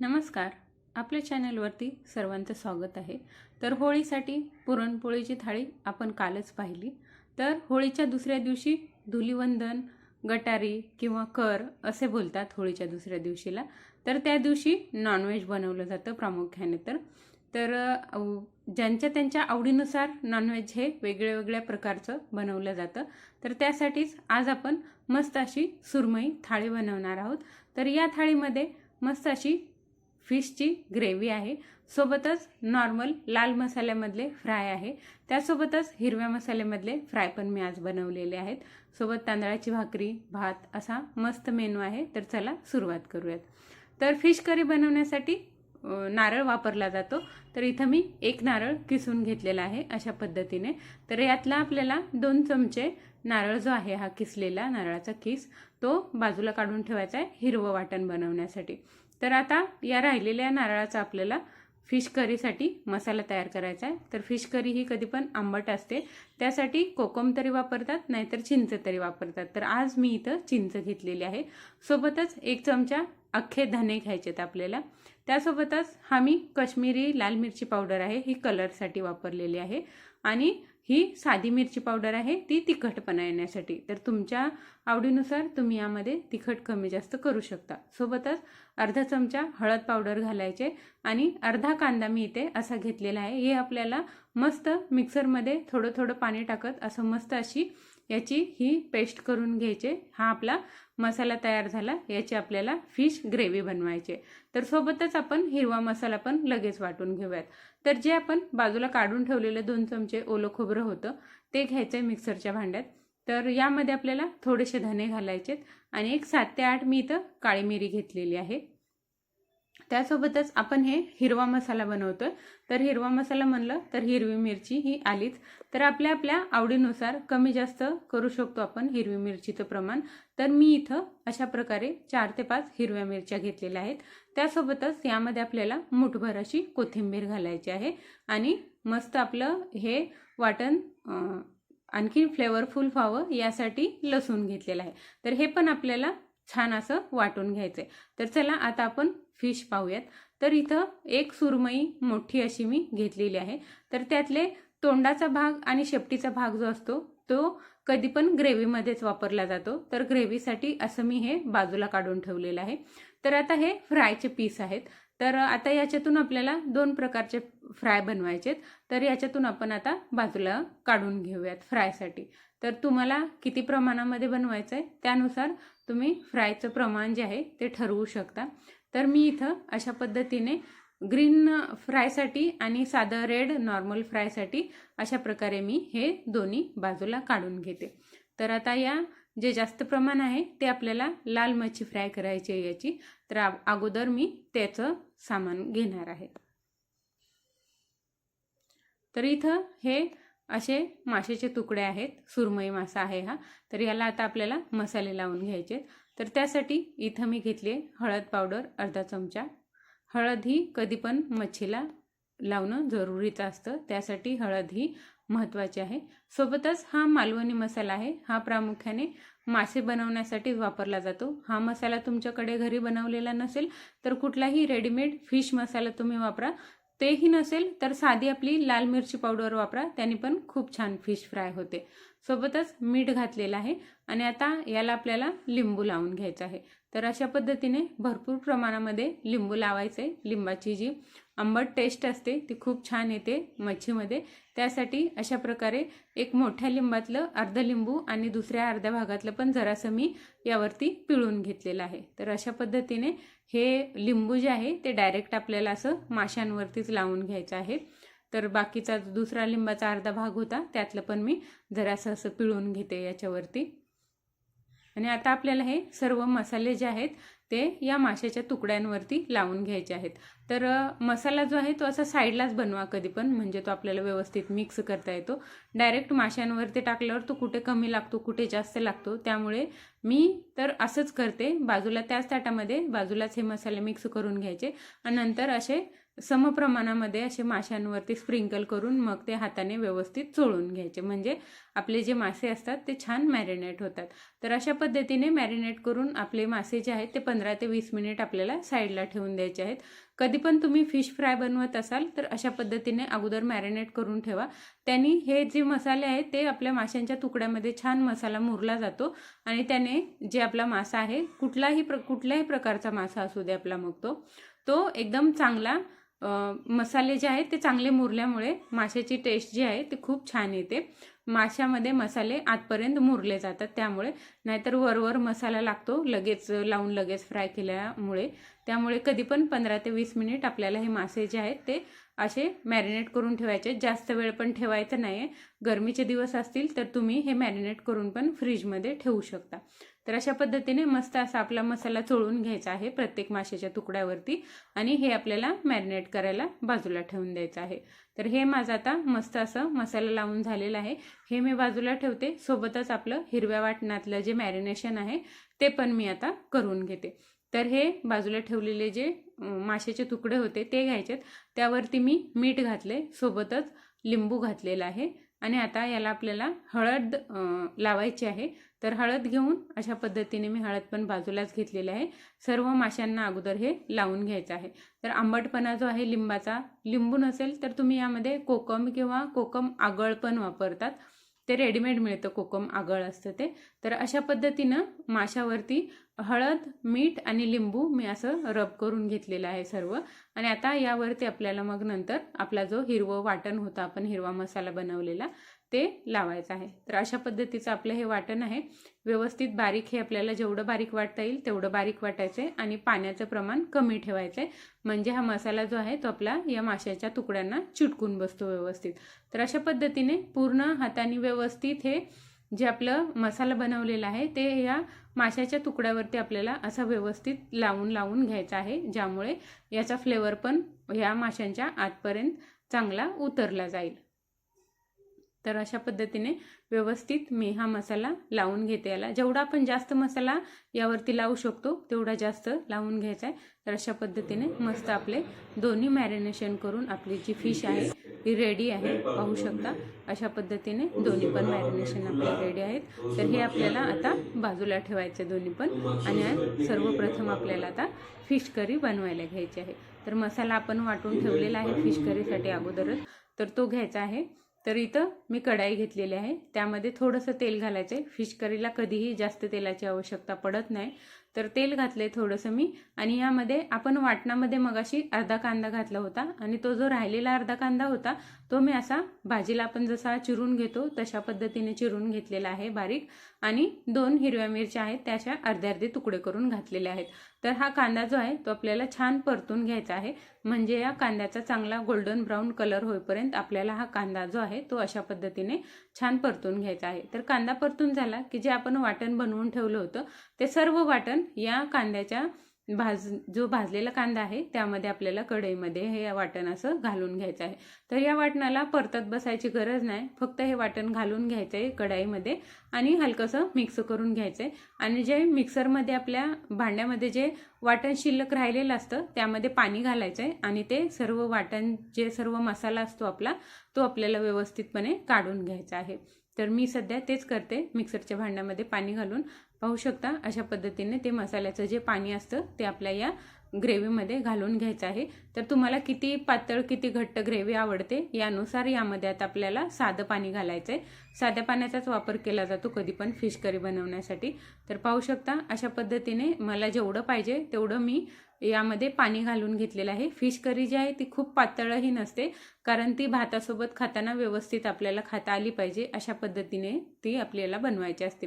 नमस्कार. आपल्या चॅनलवरती सर्वांचं स्वागत आहे. तर होळीसाठी पुरणपोळीची थाळी आपण कालच पाहिली. तर होळीच्या दुसऱ्या दिवशी धुलीवंदन गटारी किंवा कर असे बोलतात होळीच्या दुसऱ्या दिवशीला. तर त्या दिवशी नॉनव्हेज बनवलं जातं प्रामुख्याने तर. तर ज्यांच्या त्यांच्या आवडीनुसार नॉनव्हेज हे वेगळ्या वेगळ्या प्रकारचं बनवलं जातं. तर त्यासाठीच आज आपण मस्त अशी सुरमई थाळी बनवणार आहोत. तर या थाळीमध्ये मस्त अशी फिशची ग्रेव्ही आहे. सोबतच नॉर्मल लाल मसाल्यामधले फ्राय आहे. त्यासोबतच हिरव्या मसाल्यामधले फ्राय पण मी आज बनवलेले आहेत. सोबत तांदळाची भाकरी भात असा मस्त मेनू आहे. तर चला सुरुवात करूयात. तर फिश करी बनवण्यासाठी नारळ वापरला जातो. तर इथं मी एक नारळ किसून घेतलेला आहे अशा पद्धतीने. तर यातला आपल्याला दोन चमचे नारळ जो आहे हा किसलेला नारळाचा किस तो बाजूला काढून ठेवायचा आहे हिरवं वाटण बनवण्यासाठी. तर आता या राहिलेल्या नारळाचा आपल्याला फिश करीसाठी मसाला तयार करायचा आहे. तर फिश करी ही कधी पण आंबट असते. त्यासाठी कोकम तरी वापरतात नाहीतर चिंच तरी वापरतात. तर आज मी इथं चिंच घेतलेली आहे. सोबतच एक चमचा अख्खे धने घ्यायचेत आपल्याला. त्यासोबतच हा मी कश्मीरी लाल मिरची पावडर आहे ही कलरसाठी वापरलेली आहे. आणि ही साधी मिरची पावडर आहे ती तिखटपणा येण्यासाठी. तर तुमच्या आवडीनुसार तुम्ही यामध्ये तिखट कमी जास्त करू शकता. सोबतच अर्धा चमचा हळद पावडर घालायचे आणि अर्धा कांदा मी इथे असा घेतलेला आहे. हे आपल्याला मस्त मिक्सरमध्ये थोडं थोडं पाणी टाकत असं मस्त अशी याची ही पेस्ट करून घ्यायचे. हा आपला मसाला तयार झाला. याची आपल्याला फिश ग्रेव्ही बनवायची. तर सोबतच आपण हिरवा मसाला पण लगेच वाटून घेऊयात. तर जे आपण बाजूला काढून ठेवलेलं दोन चमचे ओलं खोबरं होतं ते घ्यायचं आहे मिक्सरच्या भांड्यात. तर यामध्ये आपल्याला थोडेसे धने घालायचेत आणि एक सात ते आठ मी इथं काळी मिरी घेतलेली आहे. त्यासोबतच आपण हे हिरवा मसाला बनवतोय. तर हिरवा मसाला म्हणलं तर हिरवी मिरची ही आलीच. तर आपल्या आपल्या आवडीनुसार कमी जास्त करू शकतो आपण हिरवी मिरचीचं प्रमाण. तर मी इथं अशा प्रकारे चार ते पाच हिरव्या मिरच्या घेतलेल्या आहेत. त्यासोबतच यामध्ये आपल्याला मुठभर अशी कोथिंबीर घालायची आहे. आणि मस्त आपलं हे वाटण आणखी फ्लेवरफुल व्हावं यासाठी लसूण घेतलेलं आहे. तर हे पण आपल्याला छान असं वाटून घ्यायचंय. तर चला आता आपण फिश पाहूयात. तर इथं एक सुरमई मोठी अशी मी घेतलेली आहे. तर त्यातले तोंडाचा भाग आणि शेपटीचा भाग जो असतो तो कधी पण ग्रेव्हीमध्येच वापरला जातो. तर ग्रेव्हीसाठी असं मी हे बाजूला काढून ठेवलेलं आहे. तर आता हे फ्रायचे पीस आहेत. तर आता याच्यातून आपल्याला दोन प्रकारचे फ्राय बनवायचेत. तर याच्यातून आपण आता बाजूला काढून घेऊयात फ्रायसाठी. तर तुम्हाला किती प्रमाणामध्ये बनवायचं आहे त्यानुसार तुम्ही फ्रायचं प्रमाण जे आहे ते ठरवू शकता. तर मी इथं अशा पद्धतीने ग्रीन फ्रायसाठी आणि साधं रेड नॉर्मल फ्रायसाठी अशा प्रकारे मी हे दोन्ही बाजूला काढून घेते. तर आता या जे जास्त प्रमाण आहे ते आपल्याला लाल मच्छी फ्राय करायची आहे याची. तर अगोदर मी त्याचं सामान घेणार आहे. तर इथं हे असे माशाचे तुकडे आहेत. सुरमई मासा आहे हा. तर याला आता आपल्याला मसाले लावून घ्यायचे आहेत. तर त्यासाठी इथं मी घेतले हळद पावडर अर्धा चमचा. हळद ही कधी पण मच्छीला लावणं जरुरीचं असतं. त्यासाठी हळद ही महत्त्वाची आहे. सोबतच हा मालवणी मसाला आहे. हा प्रामुख्याने मासे बनवण्यासाठीच वापरला जातो. हा मसाला तुमच्याकडे घरी बनवलेला नसेल तर कुठलाही रेडीमेड फिश मसाला तुम्ही वापरा. तेही नसेल तर साधी आपली लाल मिरची पावडर वापरा. त्याने पण खूप छान फिश फ्राय होते. सोबतच मीठ घातलेलं आहे आणि आता याला आपल्याला लिंबू लावून घ्यायचं आहे. तर अशा पद्धतीने भरपूर प्रमाणामध्ये लिंबू लावायचे. लिंबाची जी आंबट टेस्ट असते ती खूप छान येते मच्छीमध्ये. त्यासाठी अशा प्रकारे एक मोठ्या लिंबातलं अर्ध लिंबू आणि दुसऱ्या अर्ध्या भागातलं पण जरासं मी यावरती पिळून घेतलेलं आहे. तर अशा पद्धतीने हे लिंबू जे आहे ते डायरेक्ट आपल्याला असं माशांवरतीच लावून घ्यायचं आहे. तर बाकीचा जो दुसरा लिंबाचा अर्धा भाग होता त्यातलं पण मी जरासं असं पिळून घेते याच्यावरती. आणि आता आपल्याला हे सर्व मसाले जे आहेत ते या माशाच्या तुकड्यांवरती लावून घ्यायचे आहेत. तर मसाला जो आहे तो असा साईडलाच बनवा कधी पण म्हणजे तो आपल्याला व्यवस्थित मिक्स करता येतो. डायरेक्ट माशांवरती टाकल्यावर तो कुठे कमी लागतो कुठे जास्त लागतो त्यामुळे मी तर असंच करते. बाजूला त्याच ताटामध्ये बाजूलाच हे मसाले मिक्स करून घ्यायचे. आणि नंतर असे समप्रमाणामध्ये असे माशांवरती स्प्रिंकल करून मग ते हाताने व्यवस्थित चोळून घ्यायचे. म्हणजे आपले जे मासे असतात ते छान मॅरिनेट होतात. तर अशा पद्धतीने मॅरिनेट करून आपले मासे जे आहेत ते पंधरा ते वीस मिनिट आपल्याला साईडला ठेवून द्यायचे आहेत. कधी पण तुम्ही फिश फ्राय बनवत असाल तर अशा पद्धतीने अगोदर मॅरिनेट करून ठेवा. त्यांनी हे जे मसाले आहेत ते आपल्या माशांच्या तुकड्यामध्ये छान मसाला मुरला जातो आणि त्याने जे आपला मासा आहे कुठलाही प्र कुठल्याही प्रकारचा मासा असू दे आपला मग तो तो एकदम चांगला मसाले जे आहेत ते चांगले मुरल्यामुळे माशाची टेस्ट जी आहे ती खूप छान येते. माशामध्ये मसाले आतपर्यंत मुरले जातात. त्यामुळे नाहीतर वरवर मसाला लागतो लगेच लावून लगेच फ्राय केल्यामुळे. त्यामुळे कधी पण पंधरा ते वीस मिनिट आपल्याला हे मासे जे आहेत ते असे मॅरिनेट करून ठेवायचे. जास्त वेळ पण ठेवायचं नाही आहे गरमीचे दिवस असतील तर तुम्ही हे मॅरिनेट करून पण फ्रीजमध्ये ठेवू शकता. तर अशा पद्धतीने मस्त असा आपला मसाला चोळून घ्यायचा आहे प्रत्येक माशाच्या तुकड्यावरती आणि हे आपल्याला मॅरिनेट करायला बाजूला ठेवून द्यायचं आहे. तर हे माझं आता मस्त असं मसाला लावून झालेलं आहे. हे मी बाजूला ठेवते. सोबतच आपलं हिरव्या वाटणातलं जे मॅरिनेशन आहे ते पण मी आता करून घेते. तर हे बाजूला ठेवलेले जे माशाचे तुकडे होते ते घ्यायचेत. त्यावरती मी मीठ घातले सोबतच लिंबू घातलेला आहे. आणि आता याला आपल्याला हळद लावायची आहे. तर हळद घेऊन अशा पद्धतीने मी हळद पण बाजूलाच घेतलेली आहे. सर्व माशांना अगोदर हे लावून घ्यायचं आहे. तर आंबटपणा जो आहे लिंबाचा लिंबू नसेल तर तुम्ही यामध्ये कोकम किंवा कोकम आगळ पण वापरतात. ते रेडीमेड मिळतं कोकम आगळ असतं ते. तर अशा पद्धतीनं माशावरती हळद मीठ आणि लिंबू मी असं रब करून घेतलेलं आहे सर्व. आणि आता यावरती आपल्याला मग नंतर आपला जो हिरवं वाटण होता आपण हिरवा मसाला बनवलेला ते लावायचं आहे. तर अशा पद्धतीचं आपलं हे वाटण आहे. व्यवस्थित बारीक हे आपल्याला जेवढं बारीक वाटता येईल तेवढं बारीक वाटायचं आहे आणि पाण्याचं प्रमाण कमी ठेवायचं आहे म्हणजे हा मसाला जो आहे तो आपला या माशाच्या तुकड्यांना चिटकून बसतो व्यवस्थित. तर अशा पद्धतीने पूर्ण हाताने व्यवस्थित हे जे आपलं मसाला बनवलेला आहे ते या माशाच्या तुकड्यावरती आपल्याला असा व्यवस्थित लावून लावून घ्यायचा आहे ज्यामुळे याचा फ्लेवर पण या माशांच्या आतपर्यंत चांगला उतरला जाईल. तर अशा पद्धतीने व्यवस्थित मी हा मसाला लावून घेते याला. जेवढा आपण जास्त मसाला यावरती लावू शकतो तेवढा जास्त लावून घ्यायचा आहे. तर अशा पद्धतीने मस्त आपले दोन्ही मॅरिनेशन करून आपली जी फिश आहे ही रेडी आहे पाहू शकता. अशा पद्धतीने दोन्ही पण मॅरिनेशन आपले रेडी आहेत. तर हे आपल्याला आता बाजूला ठेवायचे दोन्ही पण. आणि सर्वप्रथम आपल्याला आता फिश करी बनवायला घ्यायची आहे. तर मसाला आपण वाटून ठेवलेला आहे फिश करीसाठी अगोदरच. तर तो घ्यायचा आहे. तर इथं मी कढाई घेतलेली आहे. त्यामध्ये थोडंसं तेल घालायचं आहे फिश करीला कधीही जास्त तेलाची आवश्यकता पडत नाही. तर तेल घातलं आहे थोडंसं मी. आणि यामध्ये आपण वाटणामध्ये मगाशी अर्धा कांदा घातला होता. आणि तो जो राहिलेला अर्धा कांदा होता तो मी असा भाजीला आपण जसा चिरून घेतो तशा पद्धतीने चिरून घेतलेला आहे बारीक. आणि दोन हिरव्या मिरच्या आहेत त्याशा अर्धे अर्धे तुकडे करून घातलेले आहेत. तर हा कांदा जो आहे तो आपल्याला छान परतून घ्यायचा आहे. म्हणजे या कांद्याचा चांगला गोल्डन ब्राऊन कलर होईपर्यंत आपल्याला हा कांदा जो आहे तो अशा पद्धतीने छान परतून घ्यायचा आहे. तर कांदा परतून झाला की जे आपण वाटण बनवून ठेवलं होतं ते सर्व वाटण या कांद्याच्या भाज जो भाजलेला कांदा आहे त्यामध्ये आपल्याला कढईमध्ये हे वाटण असं घालून घ्यायचं आहे. तर या वाटणाला परतत बसायची गरज नाही. फक्त हे वाटण घालून घ्यायचं आहे कढाईमध्ये आणि हलकंसं मिक्स करून घ्यायचं आहे आणि जे मिक्सरमध्ये आपल्या भांड्यामध्ये जे वाटण शिल्लक राहिलेलं असतं त्यामध्ये पाणी घालायचं आहे आणि ते सर्व वाटण जे सर्व मसाला असतो आपला तो आपल्याला व्यवस्थितपणे काढून घ्यायचा आहे. तर मी सध्या तेच करते मिक्सरच्या भांड्यामध्ये पाणी घालून. पाहू शकता अशा पद्धतीने ते मसाल्याचं जे पाणी असतं ते आपल्या या ग्रेव्हीमध्ये घालून घ्यायचं आहे. तर तुम्हाला किती पातळ किती घट्ट ग्रेव्ही आवडते यानुसार यामध्ये आता आपल्याला साधं पाणी घालायचं आहे साध्या पाण्याचाच वापर केला जातो कधी पण फिश करी बनवण्यासाठी. तर पाहू शकता अशा पद्धतीने मला जेवढं पाहिजे तेवढं मी यामध्ये पाणी घालून घेतलेलं आहे. फिश करी जी आहे ती खूप पातळही नसते कारण ती भातासोबत खाताना व्यवस्थित आपल्याला खाता आली पाहिजे अशा पद्धतीने ती आपल्याला बनवायची असते.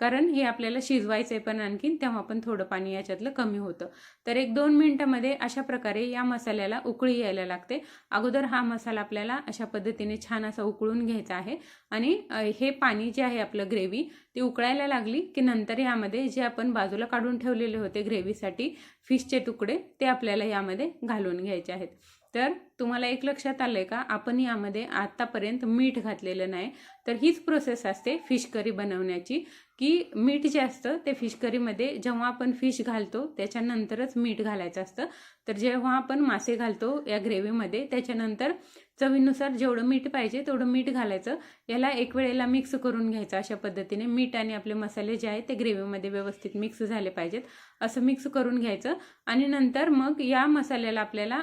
कारण हे आपल्याला शिजवायचं आहे पण आणखीन तेव्हा पण थोडं पाणी याच्यातलं कमी होतं. तर एक दोन मिनटामध्ये अशा प्रकारे या मसाल्याला उकळी यायला लागते. अगोदर हा मसाला आपल्याला अशा पद्धतीने छान असा उकळून घ्यायचा आहे. आणि हे पाणी जे आहे आपलं ग्रेव्ही ती उकळायला लागली की नंतर यामध्ये जे आपण बाजूला काढून ठेवलेले होते ग्रेव्हीसाठी फिशचे तुकडे ते आपल्याला यामध्ये घालून घ्यायचे आहेत. तर तुम्हाला एक लक्षात आलंय का? आपण यामध्ये आतापर्यंत मीठ घातलेलं नाही. तर हीच प्रोसेस असते फिश करी बनवण्याची. की मीठ जे असतं ते फिश करीमध्ये जेव्हा आपण फिश घालतो त्याच्यानंतरच मीठ घालायचं असतं. तर जेव्हा आपण मासे घालतो या ग्रेव्हीमध्ये त्याच्यानंतर चवीनुसार जेवढं मीठ पाहिजे तेवढं मीठ घालायचं. याला एक वेळेला मिक्स करून घ्यायचं अशा पद्धतीने. मीठ आणि आपले मसाले जे आहेत ते ग्रेव्हीमध्ये व्यवस्थित मिक्स झाले पाहिजेत. असं मिक्स करून घ्यायचं. आणि नंतर मग या मसाल्याला आपल्याला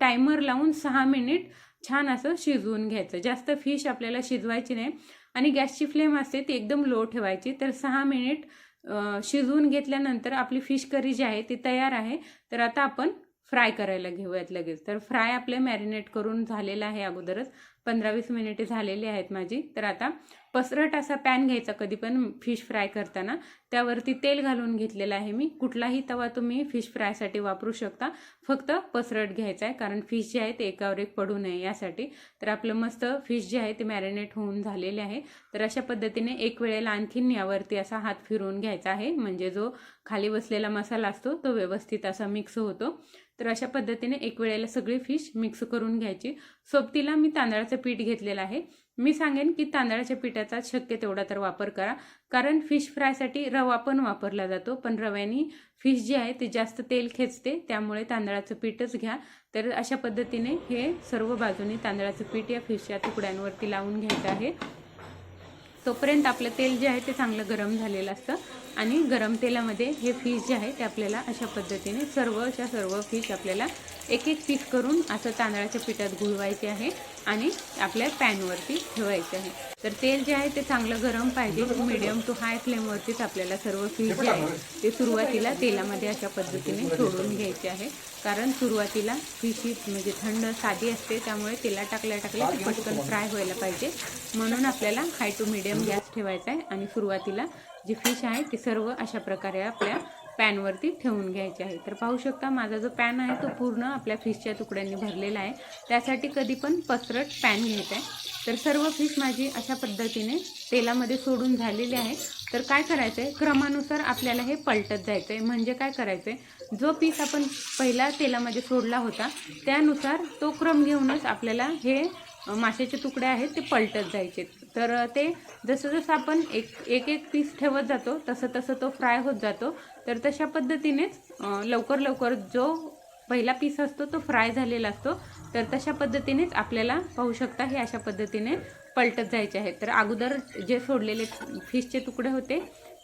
टायमर लावून सहा मिनिट छान असं शिजवून घ्यायचं. जास्त फिश आपल्याला शिजवायची नाही. आणि गॅसची फ्लेम असते ती एकदम लो ठेवायची. तर सहा मिनिट शिजवून घेतल्यानंतर आपली फिश करी जी आहे ती तयार आहे. तर आता आपण फ्राय करायला घेऊयात लगेच. तर फ्राय आपले मॅरिनेट करून झालेलं आहे अगोदरच. पंधरा वीस मिनिटे झालेली आहेत माझी. तर आता पसरट असा पॅन घ्यायचा कधी पण फिश फ्राय करताना. त्यावरती तेल घालून घेतलेलं आहे मी. कुठलाही तवा तुम्ही फिश फ्रायसाठी वापरू शकता. फक्त पसरट घ्यायचा आहे कारण फिश जे आहे ते एकावर एक पडू नये यासाठी. तर आपलं मस्त फिश जे आहे ते मॅरिनेट होऊन झालेले आहे. तर अशा पद्धतीने एक वेळेला आणखीन यावरती असा हात फिरवून घ्यायचा आहे. म्हणजे जो खाली बसलेला मसाला असतो तो व्यवस्थित असा मिक्स होतो. तर अशा पद्धतीने एक वेळेला सगळी फिश मिक्स करून घ्यायची. सोबतीला मी तांदळाचं पीठ घेतलेलं आहे. मी सांगेन की तांदळाच्या पिठाचा शक्य तेवढा तर वापर करा. कारण फिश फ्रायसाठी रवा पण वापरला जातो. पण रव्याने फिश जे आहे ते जास्त तेल खेचते. त्यामुळे तांदळाचं पीठच घ्या. तर अशा पद्धतीने हे सर्व बाजूने तांदळाचं पीठ या फिशच्या तुकड्यांवरती लावून घ्यायचं आहे. तोपर्यंत आपलं तेल जे आहे ते चांगलं गरम झालेलं असतं. आणि गरम तेलामध्ये हे फिश जे आहे ते आपल्याला अशा पद्धतीने सर्वच्या सर्व फिश आपल्याला एक एक पीस करून असं तांदळाच्या पिठात गुळवायचे आहे आणि आपल्या पॅनवरती ठेवायचे आहे. तर तेल जे आहे ते चांगलं गरम पाहिजे. मिडियम टू हाय फ्लेमवरतीच आपल्याला सर्व फिश जे आहे ते सुरुवातीला तेलामध्ये अशा पद्धतीने सोडून घ्यायचे आहे. कारण सुरुवातीला फिश ही म्हणजे थंड साधी असते त्यामुळे तेला टाकल्या टाकल्या पटकन फ्राय व्हायला पाहिजे. म्हणून आपल्याला हाय टू मिडियम गॅस ठेवायचा आहे आणि सुरुवातीला जी फिश आहे ती सर्व अशा प्रकारे आपल्या पॅनवरती ठेवून घ्यायचे आहे. तर पाहू शकता माझा जो पॅन आहे तो पूर्ण आपल्या फिशच्या तुकड्यांनी भरलेला आहे. त्यासाठी कधी पण पसरट पॅन घ्यायचा आहे तर सर्व फिश माझी अशा पद्धतीने तेलामध्ये सोडून झालेली आहे. तर काय करायचं आहे क्रमानुसार आपल्याला हे पलटत जायचं आहे म्हणजे काय करायचं आहे जो पीस आपण पहिला तेलामध्ये सोडला होता त्यानुसार तो क्रम घेऊनच आपल्याला हे माशाचे तुकडे आहेत ते पलटत जायचे. तर ते जसं जसं आपण एक एक एक पीस ठेवत जातो तसं तसं तो फ्राय होत जातो. तर तशा पद्धतीनेच लवकर लवकर जो पहिला पीस असतो तो फ्राय झालेला असतो. तर तशा पद्धतीनेच आपल्याला पाहू शकता हे अशा पद्धतीने पलटत जायचे आहेत. तर अगोदर जे सोडलेले फिशचे तुकडे होते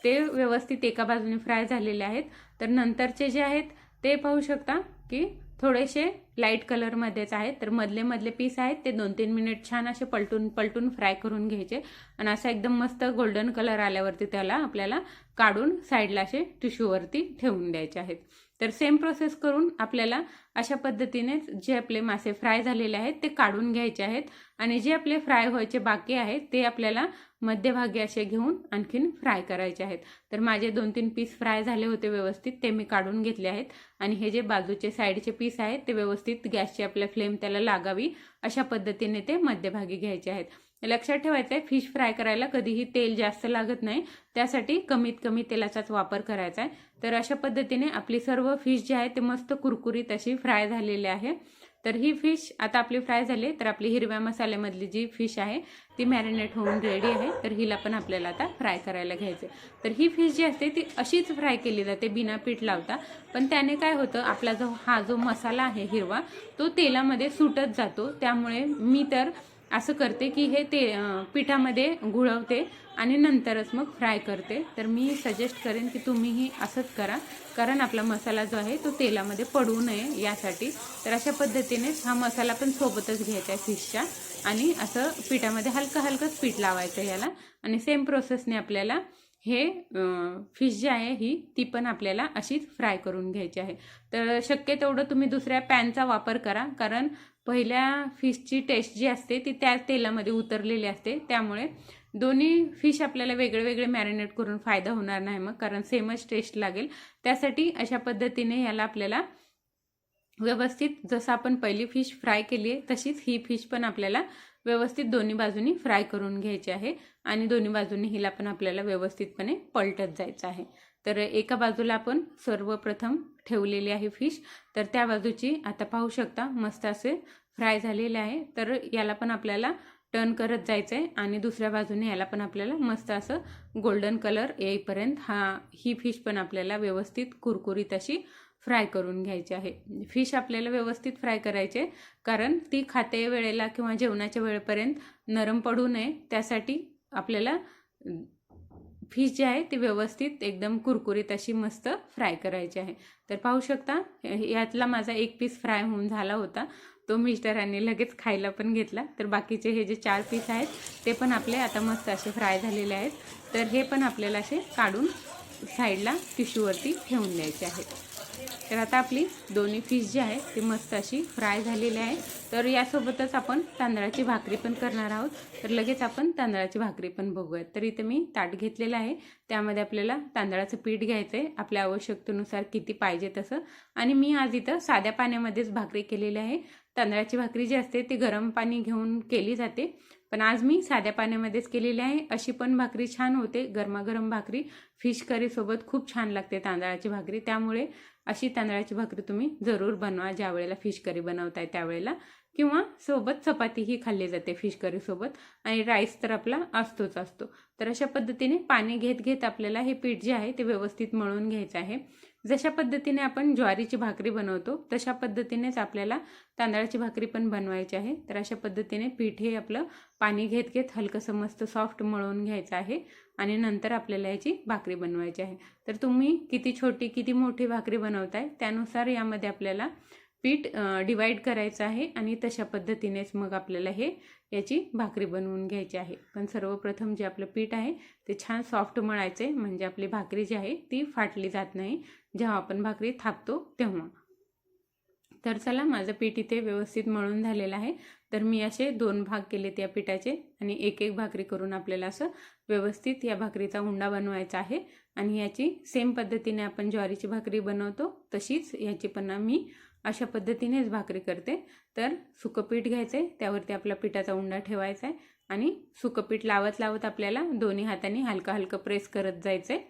ते व्यवस्थित एका बाजूने फ्राय झालेले आहेत. तर नंतरचे जे आहेत ते पाहू शकता की थोडेसे लाइट कलरमध्येच आहेत. तर मधले मधले पीस आहेत. ते दोन तीन मिनिट छान असे पलटून पलटून फ्राय करून घ्यायचे. आणि असा एकदम मस्त गोल्डन कलर आल्यावरती त्याला आपल्याला काढून साईडला असे टिश्यूवरती ठेवून द्यायचे आहेत. तर सेम प्रोसेस करून आपल्याला अशा पद्धतीने जे आपले मासे फ्राय झालेले आहेत ते काढून घ्यायचे आहेत. आणि जे आपले फ्राय व्हायचे बाकी आहेत ते आपल्याला मध्यभागी असे घेऊन आणखीन फ्राय करायचे आहेत. तर माझे दोन तीन पीस फ्राय झाले होते व्यवस्थित ते मी काढून घेतले आहेत. आणि हे जे बाजूचे साईडचे पीस आहेत ते व्यवस्थित गॅसची आपल्या फ्लेम त्याला लागावी अशा पद्धतीने ते मध्यभागी घ्यायचे आहेत. लक्षात ठेवायचं आहे फिश फ्राय करायला कधीही तेल जास्त लागत नाही. त्यासाठी कमीत कमी तेलाचाच वापर करायचा आहे. तर अशा पद्धतीने आपली सर्व फिश जी आहे ते मस्त कुरकुरीत अशी फ्राय फ्राय झालेले आहे. तर ही फिश आता आपली फ्राय झाली तर आपली हिरव्या मसाल्यामधली जी फिश आहे ती मॅरिनेट होऊन रेडी आहे. तर हिला पण आपल्याला आता फ्राय करायला घ्यायचं तर ही फिश जी असते ती अशीच फ्राय केली जाते बिना पीठ लावता. पण त्याने काय होतं आपला जो हा जो मसाला आहे हिरवा तो तेलामध्ये सुटत जातो. त्यामुळे मी तर असं करते की हे ते पिठामध्ये गुळवते आणि नंतरच मग फ्राय करते. तर मी सजेस्ट करेन की तुम्हीही असंच करा. कारण आपला मसाला जो आहे तो तेलामध्ये पडू नये यासाठी. तर अशा पद्धतीनेच हा मसाला पण सोबतच घ्यायचा आहे फिशच्या आणि असं पिठामध्ये हलकं हलकंच पीठ लावायचं याला. आणि सेम प्रोसेसने आपल्याला हे फिश जी आहे ही ती पण आपल्याला अशीच फ्राय करून घ्यायची आहे. तर शक्य तेवढं तुम्ही दुसऱ्या पॅनचा वापर करा. कारण पहिल्या फिशची टेस्ट जी असते ती त्या तेलामध्ये उतरलेली असते. त्यामुळे दोन्ही फिश आपल्याला वेगळे वेगळे मॅरिनेट करून फायदा होणार नाही मग कारण सेमच टेस्ट लागेल. त्यासाठी अशा पद्धतीने याला आपल्याला व्यवस्थित जसं आपण पहिली फिश फ्राय केली आहे तशीच ही फिश पण आपल्याला व्यवस्थित दोन्ही बाजूनी फ्राय करून घ्यायची आहे आणि दोन्ही बाजूनी हिला पण आपल्याला व्यवस्थितपणे पलटत जायचं आहे. तर एका बाजूला आपण सर्वप्रथम ठेवलेली आहे फिश. तर त्या बाजूची आता पाहू शकता मस्त असे फ्राय झालेले आहे. तर याला पण आपल्याला टर्न करत जायचं आहे आणि दुसऱ्या बाजूने याला पण आपल्याला मस्त असं गोल्डन कलर येईपर्यंत हा ही फिश पण आपल्याला व्यवस्थित कुरकुरीत अशी फ्राय करून घ्यायची आहे. फिश आपल्याला व्यवस्थित फ्राय करायचे कारण ती खाते वेळेला किंवा जेवणाच्या वेळेपर्यंत नरम पडू नये त्यासाठी आपल्याला फिश जी आहे ती व्यवस्थित एकदम कुरकुरीत अशी मस्त फ्राय करायची आहे. तर पाहू शकता यातला माझा एक पीस फ्राय होऊन झाला होता. तो मिस्टरांनी लगेच खायला पण घेतला. तर बाकीचे हे जे चार पीस आहेत ते पण आपले आता मस्त असे फ्राय झालेले आहेत. तर हे पण आपल्याला असे काढून साईडला टिश्यूवरती ठेवून द्यायचे आहेत. तर आता आपली दोन्ही फिश जी आहे ती मस्त अशी फ्राय झालेली आहे. तर यासोबतच आपण तांदळाची भाकरी पण करणार आहोत. तर लगेच आपण तांदळाची भाकरी पण बघूयात. तर इथे मी ताट घेतलेलं आहे. त्यामध्ये आपल्याला तांदळाचं पीठ घ्यायचं आहे आपल्या आवश्यकतेनुसार किती पाहिजे तसं. आणि मी आज इथं साध्या पाण्यामध्येच भाकरी केलेली आहे. तांदळाची भाकरी जी असते ती गरम पाणी घेऊन केली जाते. पण आज मी साध्या पाण्यामध्येच केलेली आहे. अशी पण भाकरी छान होते. गरमागरम भाकरी. फिश करीसोबत खूप छान लागते तांदळाची भाकरी. त्यामुळे अशी तांदळाची भाकरी तुम्ही जरूर बनवा. ज्या वेळेला फिश करी बनवताय त्यावेळेला. किंवा सोबत चपातीही खाल्ली जाते फिश करीसोबत. आणि राईस तर आपला असतोच असतो. तर अशा पद्धतीने पाणी घेत घेत आपल्याला हे पीठ जे आहे ते व्यवस्थित मळून घ्यायचं आहे. जशा पद्धतीने आपण ज्वारीची भाकरी बनवतो तशा पद्धतीनेच आपल्याला तांदळाची भाकरी पण बनवायची आहे. तर अशा पद्धतीने पीठ हे आपलं पाणी घेत घेत हलकंसं मस्त सॉफ्ट मळून घ्यायचं आहे आणि नंतर आपल्याला याची भाकरी बनवायची आहे. तर तुम्ही किती छोटी किती मोठी भाकरी बनवताय त्यानुसार यामध्ये आपल्याला पीठ डिवाईड करायचं आहे आणि तशा पद्धतीनेच मग आपल्याला हे याची भाकरी बनवून घ्यायची आहे. पण सर्वप्रथम जे आपलं पीठ आहे ते छान सॉफ्ट मळायचं. आहे म्हणजे आपली भाकरी जी आहे ती फाटली जात नाही. जेव्हा आपण भाकरी थापतो तेव्हा. तर चला माझं पीठ इथे व्यवस्थित मळून झालेलं आहे. तर मी असे दोन भाग केले त्या पिठाचे. आणि एक एक भाकरी करून आपल्याला असं व्यवस्थित या भाकरीचा उंडा बनवायचा आहे. आणि याची सेम पद्धतीने आपण ज्वारीची भाकरी बनवतो तशीच याची पण मी अशा पद्धतीनेच भाकरी करते. तर सुकं पीठ घ्यायचं आहे त्यावरती आपला पिठाचा उंडा ठेवायचा आहे आणि सुकं पीठ लावत लावत आपल्याला दोन्ही हाताने हलका हलकं प्रेस करत जायचं आहे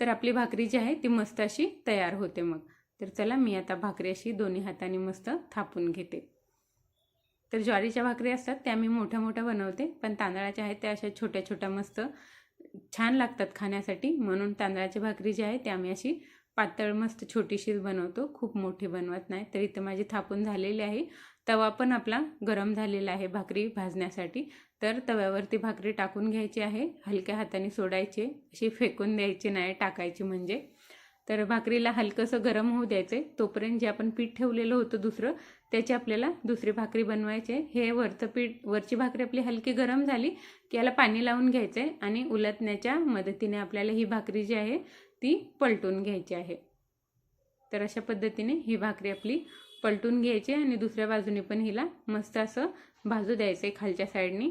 तर आपली भाकरी जी आहे ती मस्त अशी तयार होते मग. तर चला मी आता भाकरी अशी दोन्ही हाताने मस्त थापून घेते. तर ज्वारीच्या भाकरी असतात त्या मी मोठ्या मोठ्या बनवते पण तांदळाच्या आहेत त्या अशा छोट्या छोट्या मस्त छान लागतात खाण्यासाठी. म्हणून तांदळाची भाकरी जी आहे त्या मी अशी पातळ मस्त छोटीशीच बनवतो. खूप मोठी बनवत नाही. तर इथं माझी थापून झालेली आहे. तवा पण आपला गरम झालेला आहे भाकरी भाजण्यासाठी. तर तव्यावरती भाकरी टाकून घ्यायची आहे. हलक्या हाताने सोडायची. अशी फेकून द्यायची नाही टाकायची म्हणजे. तर भाकरीला हलकंसं गरम होऊ द्यायचं आहे तोपर्यंत जे आपण पीठ ठेवलेलं होतं दुसरं त्याची आपल्याला दुसरी भाकरी बनवायची आहे. हे वरचं पीठ वरची भाकरी आपली हलकी गरम झाली की याला पाणी लावून घ्यायचं आहे आणि उलटण्याच्या मदतीने आपल्याला ही भाकरी जी आहे ती पलटून घ्यायची आहे. तर अशा पद्धतीने ही भाकरी आपली पलटून घ्यायची आणि दुसऱ्या बाजूने पण हिला मस्त असं भाजू द्यायचं आहे खालच्या साईडनी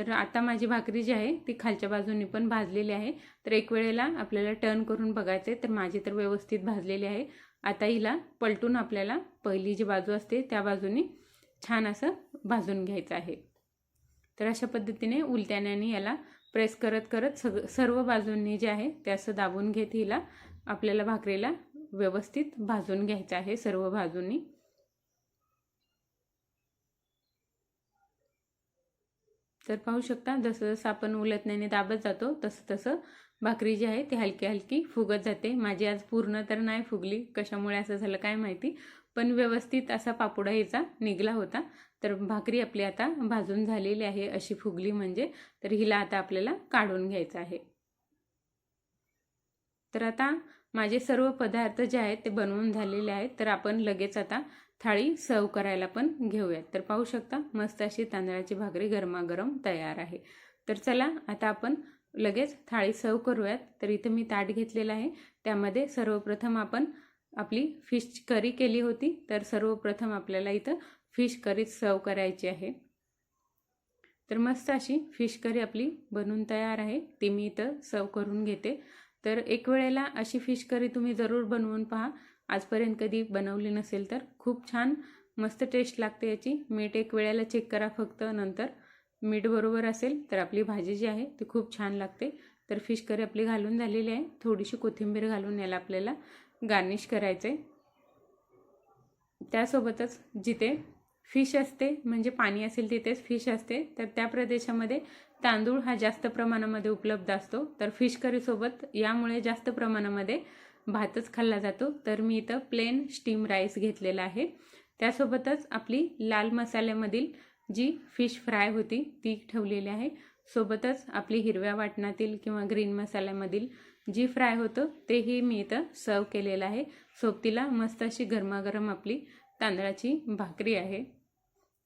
तर आता माझी भाकरी जी आहे ती खालच्या बाजूने पण भाजलेली आहे. तर एक वेळेला आपल्याला टर्न करून बघायचं आहे तर माझी तर व्यवस्थित भाजलेली आहे. आता हिला पलटून आपल्याला पहिली जी बाजू असते त्या बाजूने छान असं भाजून घ्यायचं आहे. तर अशा पद्धतीने उलट्याने याला प्रेस करत करत सग सर्व बाजूंनी जे आहे ते असं दाबून घेत हिला आपल्याला भाकरीला व्यवस्थित भाजून घ्यायचं आहे सर्व बाजूंनी. तर पाहू शकता जसं जसं आपण उलटण्याने दाबत जातो तसं तसं भाकरी जी आहे ती हलकी हलकी फुगत जाते. माझी आज पूर्ण तर नाही फुगली. कशामुळे असं झालं काय माहिती? पण व्यवस्थित असा पापुडा हिचा निघला होता. तर भाकरी आपली आता भाजून झालेली आहे अशी फुगली म्हणजे. तर हिला आता आपल्याला काढून घ्यायचं आहे. तर आता माझे सर्व पदार्थ जे आहेत ते बनवून झालेले आहेत. तर आपण लगेच आता थाळी सर्व करायला पण घेऊयात. तर पाहू शकता मस्त अशी तांदळाची भाकरी गरमागरम तयार आहे. तर चला आता आपण लगेच थाळी सर्व करूयात. तर इथं मी ताट घेतलेलं आहे. त्यामध्ये सर्वप्रथम आपण आपली फिश करी केली होती. तर सर्वप्रथम आपल्याला इथं फिश करी सर्व करायची आहे. तर मस्त अशी फिश करी आपली बनून तयार आहे. ती मी इथं सर्व करून घेते. तर एक वेळेला अशी फिश करी तुम्ही जरूर बनवून पहा. आजपर्यंत कधी बनवली नसेल तर खूप छान मस्त टेस्ट लागते याची. मीठ एक वेळेला चेक करा फक्त नंतर मीठ बरोबर असेल तर आपली भाजी जी आहे ती खूप छान लागते. तर फिश करी आपली घालून झालेली आहे. थोडीशी कोथिंबीर घालून याला आपल्याला गार्निश करायचं आहे त्यासोबतच जिथे फिश असते म्हणजे पाणी असेल तिथेच फिश असते तर त्या प्रदेशामध्ये तांदूळ हा जास्त प्रमाणामध्ये उपलब्ध असतो. तर फिश करीसोबत यामुळे जास्त प्रमाणामध्ये भातच खाल्ला जातो. तर मी इथं प्लेन स्टीम राईस घेतलेला आहे. त्यासोबतच आपली लाल मसाल्यामधील जी फिश फ्राय होती ती ठेवलेली आहे. सोबतच आपली हिरव्या वाटणातील किंवा ग्रीन मसाल्यामधील जी फ्राय होतं तेही मी इथं सर्व केलेलं आहे. सोबतीला मस्त अशी गरमागरम आपली तांदळाची भाकरी आहे.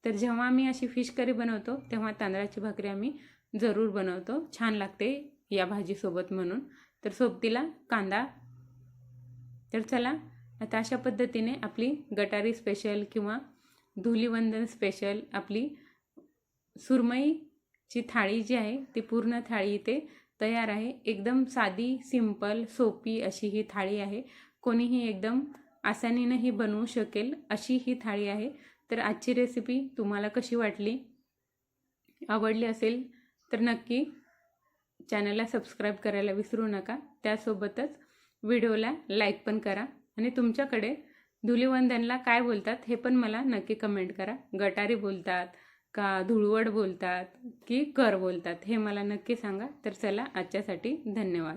तर जेव्हा आम्ही अशी फिश करी बनवतो तेव्हा तांदळाची भाकरी आम्ही जरूर बनवतो. छान लागते या भाजीसोबत म्हणून. तर सोबतीला कांदा तर चला आता अशा पद्धतीने आपली गटारी स्पेशल किंवा धुलीवंदन स्पेशल आपली सुरमईची थाळी जी आहे ती पूर्ण थाळी इथे तयार आहे. एकदम साधी सिंपल सोपी अशी ही थाळी आहे. कोणीही एकदम आसानीनं ही बनवू शकेल अशी ही थाळी आहे. तर आजची रेसिपी तुम्हाला कशी वाटली आवडली असेल तर नक्की चॅनलला सबस्क्राईब करायला विसरू नका. त्यासोबतच व्हिडिओला लाईक पण करा आणि तुमच्याकडे धुलीवंदनला काय बोलतात हे पण मला नक्की कमेंट करा. गटारी बोलतात का धुळवड बोलतात की कर बोलतात हे मला नक्की सांगा. तर चला आजच्यासाठी धन्यवाद.